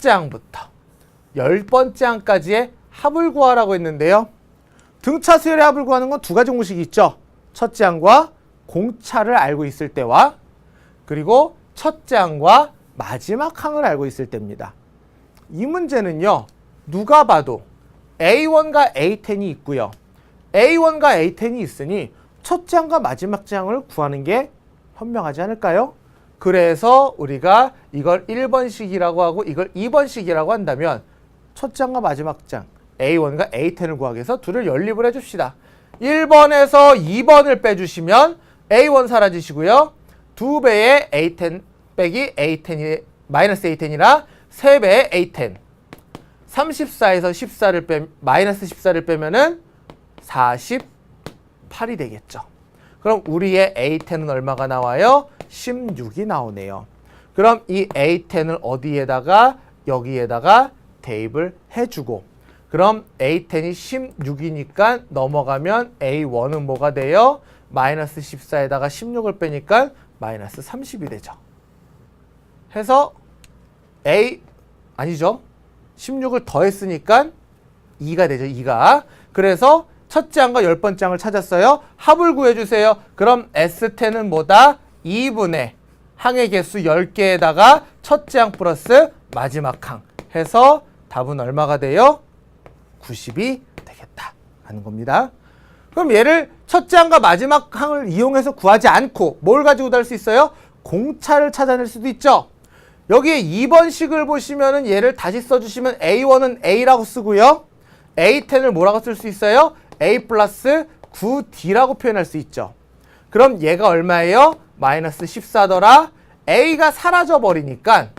첫째 항부터 열 번째 항까지의 합을 구하라고 했는데요. 등차 수열의 합을 구하는 건 두 가지 공식이 있죠. 첫째 항과 공차를 알고 있을 때와 그리고 첫째 항과 마지막 항을 알고 있을 때입니다. 이 문제는요. 누가 봐도 A1과 A10이 있고요. A1과 A10이 있으니 첫째 항과 마지막 항을 구하는 게 현명하지 않을까요? 그래서 우리가 이걸 1번식이라고 하고 이걸 2번식이라고 한다면 첫째 항과 마지막 장 A1과 A10을 구하기 위해서 둘을 연립을 해줍시다. 1번에서 2번을 빼주시면 A1 사라지시고요. 두 배의 A10 빼기 A10이 마이너스 A10이라 세 배의 A10. 34에서 14를 빼 마이너스 14를 빼면은 48이 되겠죠. 그럼 우리의 A10은 얼마가 나와요? 16이 나오네요. 그럼 이 A10을 어디에다가 여기에다가 대입을 해주고 그럼 A10이 16이니까 넘어가면 A1은 뭐가 돼요? 마이너스 14에다가 16을 빼니까 마이너스 30이 되죠. 해서 A 아니죠. 16을 더했으니까 2가 되죠. 2가. 그래서 첫째 항과 열 번째 항을 찾았어요. 합을 구해주세요. 그럼 S10은 뭐다? 2분의 항의 개수 10개에다가 첫째 항 플러스 마지막 항 해서 답은 얼마가 돼요? 90이 되겠다 하는 겁니다. 그럼 얘를 첫째 항과 마지막 항을 이용해서 구하지 않고 뭘 가지고 달 수 있어요? 공차를 찾아낼 수도 있죠. 여기에 2번 식을 보시면은 얘를 다시 써주시면 A1은 A라고 쓰고요. A10을 뭐라고 쓸 수 있어요? A 플러스 9D라고 표현할 수 있죠. 그럼 얘가 얼마예요? 마이너스 14더라. A가 사라져 버리니까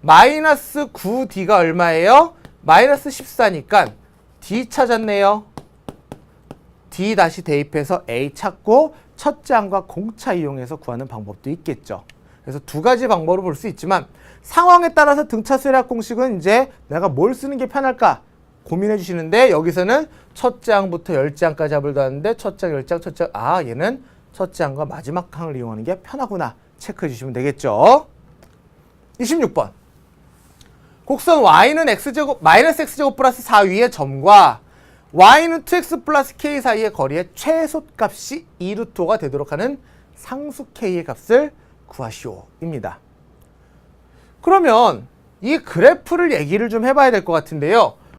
마이너스 9D가 얼마예요? 마이너스 14니까 D 찾았네요. D 다시 대입해서 A 찾고 첫째 항과 공차 이용해서 구하는 방법도 있겠죠. 그래서 두 가지 방법으로 볼 수 있지만 상황에 따라서 등차 수열학 공식은 이제 내가 뭘 쓰는 게 편할까 고민해 주시는데 여기서는 첫째 항부터 열째 항까지 합을 더하는데 첫째 항, 열째 항, 첫째 항, 아 얘는 첫째 항과 마지막 항을 이용하는 게 편하구나 체크해 주시면 되겠죠. 26번 곡선 y는 x제곱 마이너스 x제곱 플러스 4 위의 점과 y는 2x 플러스 k 사이의 거리의 최소값이 2루트가 되도록 하는 상수 k의 값을 구하시오입니다. 그러면 이 그래프를 얘기를 좀 해봐야 될 것 같은데요.